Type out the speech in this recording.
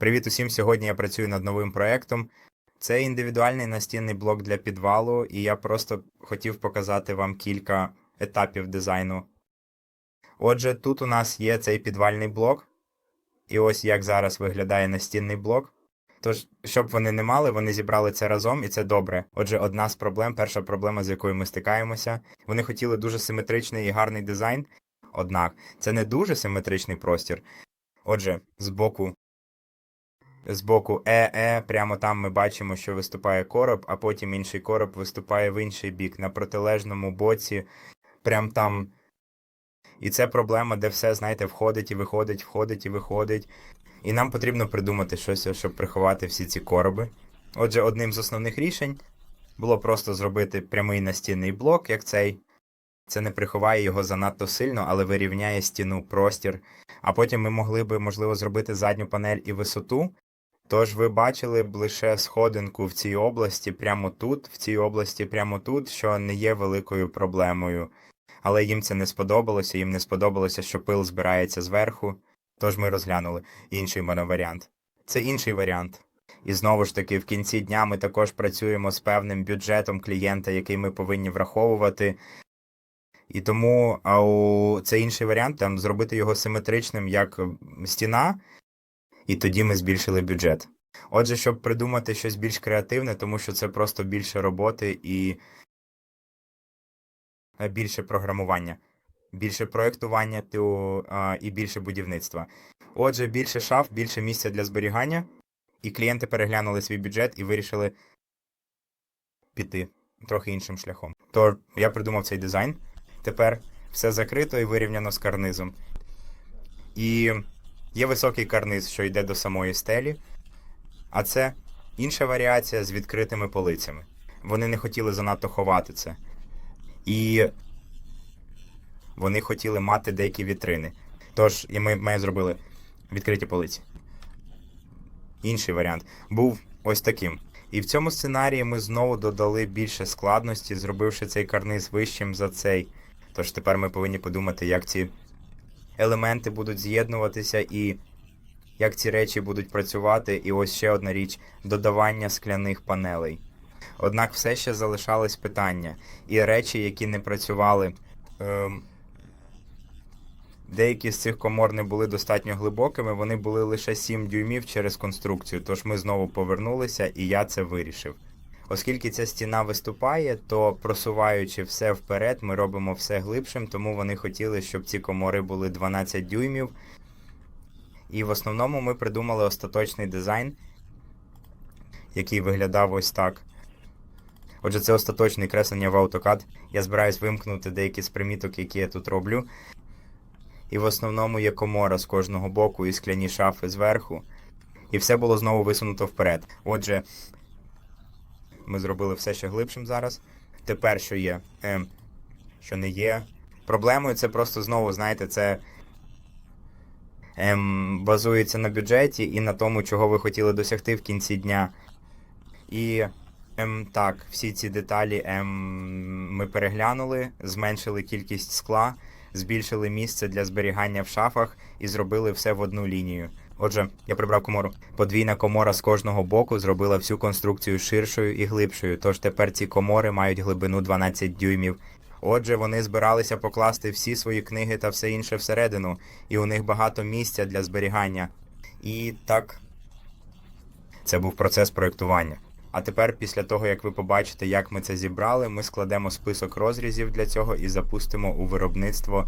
Привіт усім! Сьогодні я працюю над новим проектом. Це індивідуальний настінний блок для підвалу, і я просто хотів показати вам кілька етапів дизайну. Отже, тут у нас є цей підвальний блок, і ось як зараз виглядає настінний блок. Тож, щоб вони не мали, вони зібрали це разом, і це добре. Отже, одна з проблем, перша проблема, з якою ми стикаємося. Вони хотіли дуже симетричний і гарний дизайн, однак це не дуже симетричний простір. Отже, з боку з боку ЕЕ, прямо там ми бачимо, що виступає короб, а потім інший короб виступає в інший бік, на протилежному боці, прям там. І це проблема, де все, знаєте, входить і виходить, входить і виходить. І нам потрібно придумати щось, щоб приховати всі ці короби. Отже, одним з основних рішень було просто зробити прямий настінний блок, як цей. Це не приховає його занадто сильно, але вирівняє стіну, простір. А потім ми могли би, можливо, зробити задню панель і висоту. Тож ви бачили б лише сходинку в цій області, прямо тут, в цій області, прямо тут, що не є великою проблемою. Але їм це не сподобалося, їм не сподобалося, що пил збирається зверху. Тож ми розглянули інший моноваріант. Це інший варіант. І знову ж таки, в кінці дня ми також працюємо з певним бюджетом клієнта, який ми повинні враховувати. І тому а у це інший варіант, там зробити його симетричним як стіна, і тоді ми збільшили бюджет. Отже, щоб придумати щось більш креативне, тому що це просто більше роботи і е, більше програмування, більше проєктування і більше будівництва. Отже, більше шаф, більше місця для зберігання, і клієнти переглянули свій бюджет і вирішили піти трохи іншим шляхом. То я придумав цей дизайн. Тепер все закрито і вирівняно з карнизом. І є високий карниз, що йде до самої стелі, а це інша варіація з відкритими полицями. Вони не хотіли занадто ховати це. І вони хотіли мати деякі вітрини. Тож, і ми, ми зробили відкриті полиці. Інший варіант був ось таким. І в цьому сценарії ми знову додали більше складності, зробивши цей карниз вищим за цей. Тож тепер ми повинні подумати, як ці елементи будуть з'єднуватися і як ці речі будуть працювати. І ось ще одна річ додавання скляних панелей. Однак все ще залишались питання, і речі, які не працювали. Ем, Деякі з цих комор не були достатньо глибокими, вони були лише 7 дюймів через конструкцію, тож ми знову повернулися, і я це вирішив. Оскільки ця стіна виступає, то просуваючи все вперед, ми робимо все глибшим, тому вони хотіли, щоб ці комори були 12 дюймів. І в основному ми придумали остаточний дизайн, який виглядав ось так. Отже, це остаточне креслення в AutoCAD. Я збираюсь вимкнути деякі з приміток, які я тут роблю. І в основному є комора з кожного боку і скляні шафи зверху. І все було знову висунуто вперед. Отже, ми зробили все ще глибшим зараз. Тепер що є? Ем, що не є. Проблемою це просто знову, знаєте, це ем, базується на бюджеті і на тому, чого ви хотіли досягти в кінці дня. І ем, так, всі ці деталі ем, ми переглянули, зменшили кількість скла, збільшили місце для зберігання в шафах і зробили все в одну лінію. Отже, я прибрав комору. Подвійна комора з кожного боку зробила всю конструкцію ширшою і глибшою, тож тепер ці комори мають глибину 12 дюймів. Отже, вони збиралися покласти всі свої книги та все інше всередину, і у них багато місця для зберігання. І так, це був процес проєктування. А тепер, після того, як ви побачите, як ми це зібрали, ми складемо список розрізів для цього і запустимо у виробництво